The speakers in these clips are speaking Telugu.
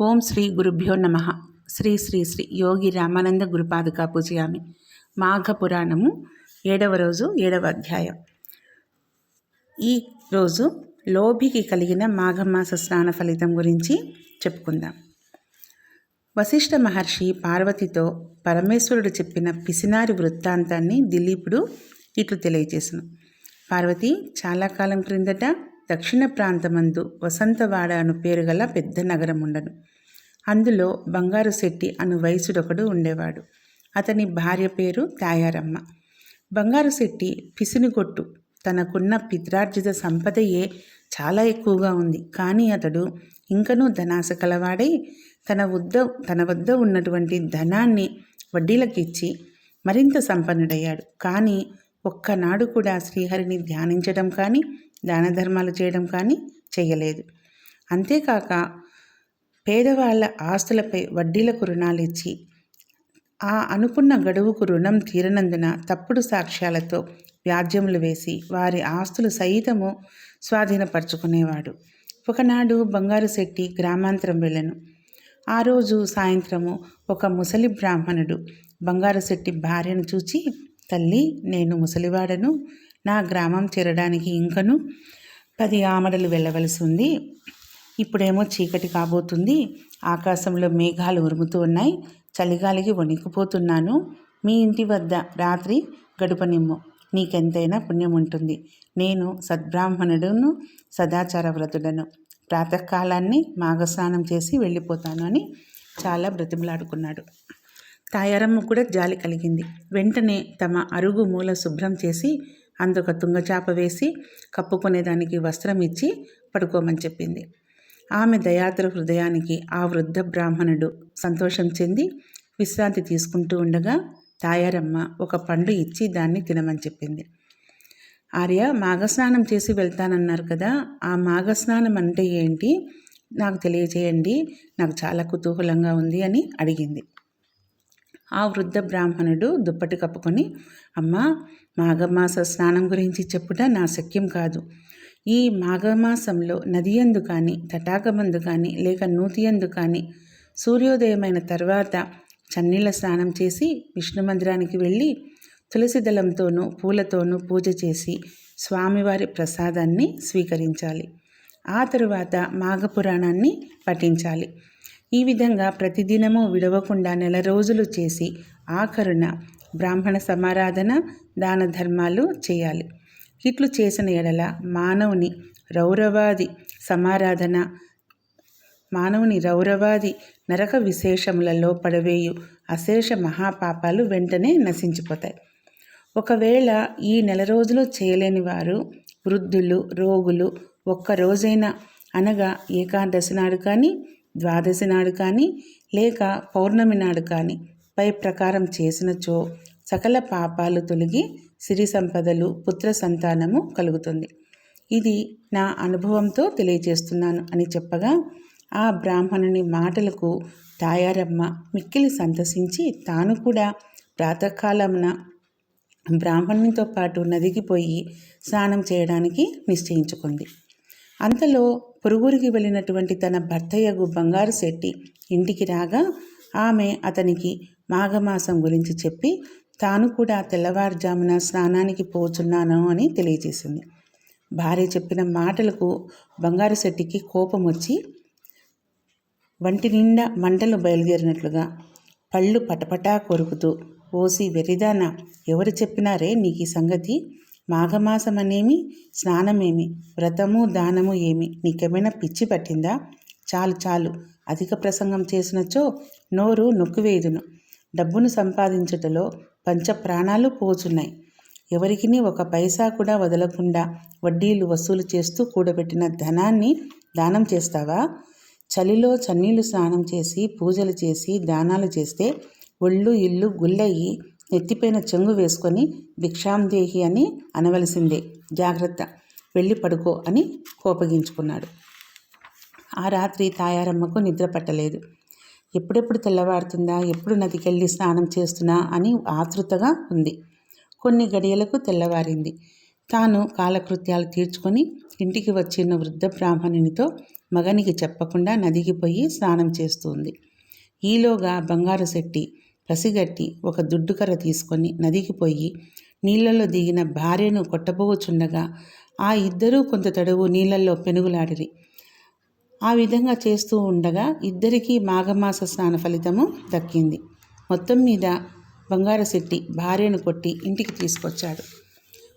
ఓం శ్రీ గురుభ్యో నమ. శ్రీ శ్రీ శ్రీ యోగి రామానంద గురుపాదుకా పూజయామి. మాఘ పురాణము ఏడవ రోజు ఏడవ అధ్యాయం. ఈ రోజు లోభికి కలిగిన మాఘమాస స్నాన ఫలితం గురించి చెప్పుకుందాం. వశిష్ఠ మహర్షి పార్వతితో పరమేశ్వరుడు చెప్పిన పిసినారి వృత్తాంతాన్ని దిలీపుడు ఇట్లు తెలియజేసిన. పార్వతి చాలా కాలం క్రిందట దక్షిణ ప్రాంతమందు వసంతవాడ అను పేరు గల పెద్ద నగరం ఉండను అందులో బంగారు శెట్టి అను వయసుడొకడు ఉండేవాడు. అతని భార్య పేరు తాయారమ్మ. బంగారు శెట్టి పిసినిగొట్టు తనకున్న పిత్రార్జిత సంపదయే చాలా ఎక్కువగా ఉంది. కానీ అతడు ఇంకనూ ధనాశ కలవాడై తన వద్ద తన వద్ద ఉన్నటువంటి ధనాన్ని వడ్డీలకిచ్చి మరింత సంపన్నుడయ్యాడు. కానీ ఒక్కనాడు కూడా శ్రీహరిని ధ్యానించడం కానీ దాన ధర్మాలు చేయడం కానీ చేయలేదు అంతేకాక పేదవాళ్ళ ఆస్తులపై వడ్డీలకు రుణాలు ఇచ్చి ఆ అనుకున్న గడువుకు రుణం తీరనందున తప్పుడు సాక్ష్యాలతో వ్యాజ్యములు వేసి వారి ఆస్తులు సైతము స్వాధీనపరుచుకునేవాడు. ఒకనాడు బంగారు శెట్టి గ్రామాంతరం వెళ్ళను. ఆ రోజు సాయంత్రము ఒక ముసలి బ్రాహ్మణుడు బంగారు శెట్టి భార్యను చూచి తల్లి నేను ముసలివాడను నా గ్రామం చేరడానికి ఇంకను పది ఆమడలు వెళ్ళవలసి ఉంది. ఇప్పుడేమో చీకటి కాబోతుంది. ఆకాశంలో మేఘాలు ఉరుముతూ ఉన్నాయి. చలిగాలికి వణికిపోతున్నాను. మీ ఇంటి వద్ద రాత్రి గడుపనిమ్ము. నీకెంతైనా పుణ్యం ఉంటుంది. నేను సద్బ్రాహ్మణుడును సదాచార వ్రతుడను. ప్రాతకాలాన్ని మాఘస్నానం చేసి వెళ్ళిపోతాను అని చాలా బ్రతిమలాడుకున్నాడు. తాయారమ్మ కూడా జాలి కలిగింది. వెంటనే తమ అరుగు మూల శుభ్రం చేసి అందుక తుంగచాప వేసి కప్పుకునేదానికి వస్త్రం ఇచ్చి పడుకోమని చెప్పింది. ఆమె దయాద్ర హృదయానికి ఆ వృద్ధ బ్రాహ్మణుడు సంతోషం చెంది విశ్రాంతి తీసుకుంటూ ఉండగా తాయారమ్మ ఒక పండు ఇచ్చి దాన్ని తినమని చెప్పింది. ఆర్య మాఘస్నానం చేసి వెళ్తానన్నారు కదా ఆ మాఘస్నానం అంటే ఏంటి? నాకు తెలియజేయండి నాకు చాలా కుతూహలంగా ఉంది అని అడిగింది. ఆ వృద్ధ బ్రాహ్మణుడు దుప్పటి కప్పుకొని అమ్మ మాఘమాస స్నానం గురించి చెప్పుట నా శక్యం కాదు. ఈ మాఘమాసంలో నదియందు కానీ తటాకమందు కానీ లేక నూతియందు కానీ సూర్యోదయమైన తర్వాత చన్నీళ్ళ స్నానం చేసి విష్ణు మందిరానికి వెళ్ళి తులసి దళంతోనూ పూలతోనూ పూజ చేసి స్వామివారి ప్రసాదాన్ని స్వీకరించాలి. ఆ తరువాత మాఘపురాణాన్ని పఠించాలి. ఈ విధంగా ప్రతిదినము విడవకుండా నెల రోజులు చేసి ఆఖరున బ్రాహ్మణ సమారాధన దాన ధర్మాలు చేయాలి. ఇట్లు చేసిన ఎడల మానవుని రౌరవాది సమారాధన మానవుని రౌరవాది నరక విశేషములలో పడవేయు అశేష మహాపాపాలు వెంటనే నశించిపోతాయి. ఒకవేళ ఈ నెల రోజులు చేయలేని వారు వృద్ధులు రోగులు ఒక్క రోజైనా అనగా ఏకాదశి నాడు కానీ ద్వాదశి నాడు కానీ లేక పౌర్ణమి నాడు కానీ పై ప్రకారం చేసినచో సకల పాపాలు తొలగి సిరి సంపదలు పుత్ర సంతానము కలుగుతుంది. ఇది నా అనుభవంతో తెలియజేస్తున్నాను అని చెప్పగా ఆ బ్రాహ్మణుని మాటలకు తాయారమ్మ మిక్కిలి సంతసించి తాను కూడా ప్రాతకాలమున బ్రాహ్మణునితో పాటు నదిగిపోయి స్నానం చేయడానికి నిశ్చయించుకుంది. అంతలో పొరుగురికి వెళ్ళినటువంటి తన భర్తయ్యగు బంగారు శెట్టి ఇంటికి రాగా ఆమె అతనికి మాఘమాసం గురించి చెప్పి తాను కూడా తెల్లవారుజామున స్నానానికి పోచున్నాను అని తెలియజేసింది. భార్య చెప్పిన మాటలకు బంగారు శెట్టికి కోపం వచ్చి వంటి నిండా మంటలు బయలుదేరినట్లుగా పళ్ళు పటపటా కొరుకుతూ ఓసి వెరిదాన ఎవరు చెప్పినారే నీకు ఈ సంగతి? మాఘమాసమనేమి? స్నానమేమి? వ్రతము దానము ఏమి? నీకేమైనా పిచ్చి పట్టిందా? చాలు చాలు అధిక ప్రసంగం చేసినచో నోరు నొక్కువేయుదును. డబ్బును సంపాదించుటలో పంచ ప్రాణాలు పోచున్నాయి. ఎవరికి ఒక పైసా కూడా వదలకుండా వడ్డీలు వసూలు చేస్తూ కూడబెట్టిన ధనాన్ని దానం చేస్తావా? చలిలో చన్నీళ్ళు స్నానం చేసి పూజలు చేసి దానాలు చేస్తే ఒళ్ళు ఇల్లు గుల్లయ్యి నెత్తిపైన చెంగు వేసుకొని భిక్షాందేహి అని అనవలసిందే. జాగ్రత్త. వెళ్ళి పడుకో అని కోపగించుకున్నాడు. ఆ రాత్రి తాయారమ్మకు నిద్ర పట్టలేదు. ఎప్పుడెప్పుడు తెల్లవారుతుందా ఎప్పుడు నదికెళ్ళి స్నానం చేస్తున్నా అని ఆతృతగా ఉంది. కొన్ని గడియలకు తెల్లవారింది. తాను కాలకృత్యాలు తీర్చుకొని ఇంటికి వచ్చిన వృద్ధ బ్రాహ్మణునితో మగనికి చెప్పకుండా నదికి పోయి స్నానం చేస్తుంది. ఈలోగా బంగారు శెట్టి పసిగట్టి ఒక దుడ్డుకర్ర తీసుకొని నదికి పోయి నీళ్ళలో దిగిన భార్యను కొట్టబోచుండగా ఆ ఇద్దరూ కొంత తడువు నీళ్ళలో పెనుగులాడిరి. ఆ విధంగా చేస్తూ ఉండగా ఇద్దరికీ మాఘమాస స్నాన ఫలితము దక్కింది. మొత్తం మీద బంగారశెట్టి భార్యను కొట్టి ఇంటికి తీసుకొచ్చాడు.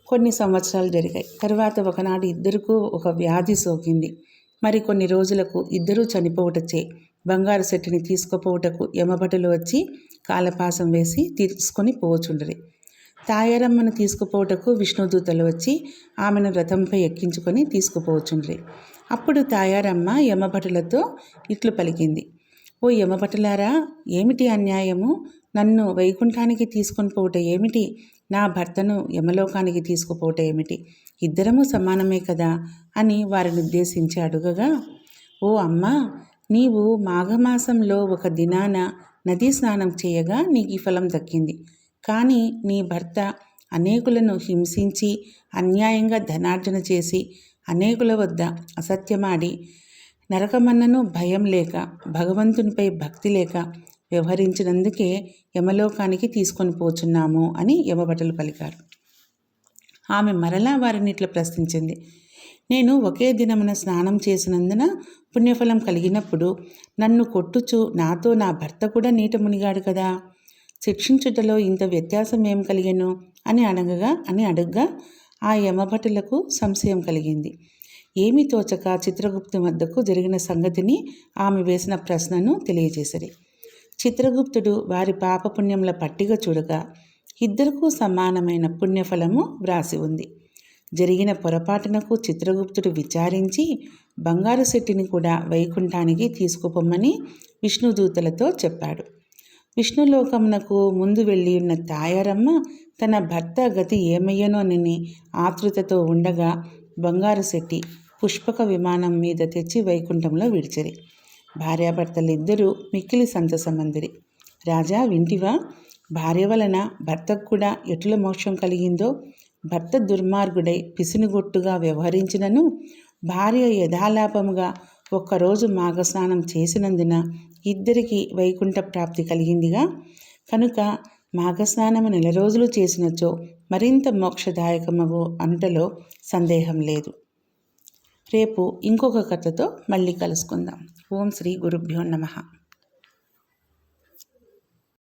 కొన్ని సంవత్సరాలు జరిగాయి. తర్వాత ఒకనాడు ఇద్దరికూ ఒక వ్యాధి సోకింది. మరి కొన్ని రోజులకు ఇద్దరూ చనిపోవటచే బంగారు శెట్టిని తీసుకుపోవుటకు యమభటులు వచ్చి కాలపాసం వేసి తీసుకొని పోవచుండరి తాయారమ్మను తీసుకుపోవుటకు విష్ణుదూతలు వచ్చి ఆమెను రథంపై ఎక్కించుకొని తీసుకుపోవచ్చుండ్రి అప్పుడు తాయారమ్మ యమభటులతో ఇట్లు పలికింది. ఓ యమభటులారా ఏమిటి అన్యాయము? నన్ను వైకుంఠానికి తీసుకొని పోవుట ఏమిటి? నా భర్తను యమలోకానికి తీసుకుపోవట ఏమిటి? ఇద్దరము సమానమే కదా? అని వారిని ఉద్దేశించి అడుగగా ఓ అమ్మా నీవు మాఘమాసంలో ఒక దినాన నదీ స్నానం చేయగా నీకు ఈ ఫలం దక్కింది. కానీ నీ భర్త అనేకులను హింసించి అన్యాయంగా ధనార్జన చేసి అనేకుల వద్ద అసత్యమాడి నరకమన్నను భయం లేక భగవంతునిపై భక్తి లేక వ్యవహరించినందుకే యమలోకానికి తీసుకొని పోచున్నాము అని యమభటలు పలికారు. ఆమె మరలా వారినిట్లా ప్రశ్నించింది. నేను ఒకే దినమున స్నానం చేసినందున పుణ్యఫలం కలిగినప్పుడు నన్ను కొట్టుచు నాతో నా భర్త కూడా నీట మునిగాడు కదా? శిక్షించుటలో ఇంత వ్యత్యాసం ఏం కలిగెను? అని అడగగా అని అడుగ్గా ఆ యమభటులకు సంశయం కలిగింది. ఏమీ తోచక చిత్రగుప్తు వద్దకు జరిగిన సంగతిని ఆమె వేసిన ప్రశ్నను తెలియజేసరి. చిత్రగుప్తుడు వారి పాపపుణ్యముల పట్టిక చూడగా ఇద్దరికూ సమానమైన పుణ్యఫలము వ్రాసి ఉంది. జరిగిన పొరపాటునకు చిత్రగుప్తుడు విచారించి బంగారు శెట్టిని కూడా వైకుంఠానికి తీసుకుపోమ్మని విష్ణుదూతలతో చెప్పాడు. విష్ణులోకమునకు ముందు వెళ్ళి ఉన్న తాయారమ్మ తన భర్త గతి ఏమయ్యనోనని ఆతృతతో ఉండగా బంగారు శెట్టి పుష్పక విమానం మీద తెచ్చి వైకుంఠంలో విడిచరి. భార్యాభర్తలిద్దరూ మిక్కిలి సంతసమందిరి. రాజా వింటివా? భార్య వలన భర్తకు కూడా ఎటుల మోక్షం కలిగిందో? భర్త దుర్మార్గుడై పిసినుగొట్టుగా వ్యవహరించినను? భార్య యథాలాపముగా ఒక్కరోజు మాఘస్నానం చేసినందున ఇద్దరికి వైకుంఠ ప్రాప్తి కలిగిందిగా. కనుక మాఘస్నానము నెల రోజులు చేసినచో మరింత మోక్షదాయకమగు అంటలో సందేహం లేదు. రేపు ఇంకొక కథతో మళ్ళీ కలుసుకుందాం. ఓం శ్రీ గురుభ్యో నమః.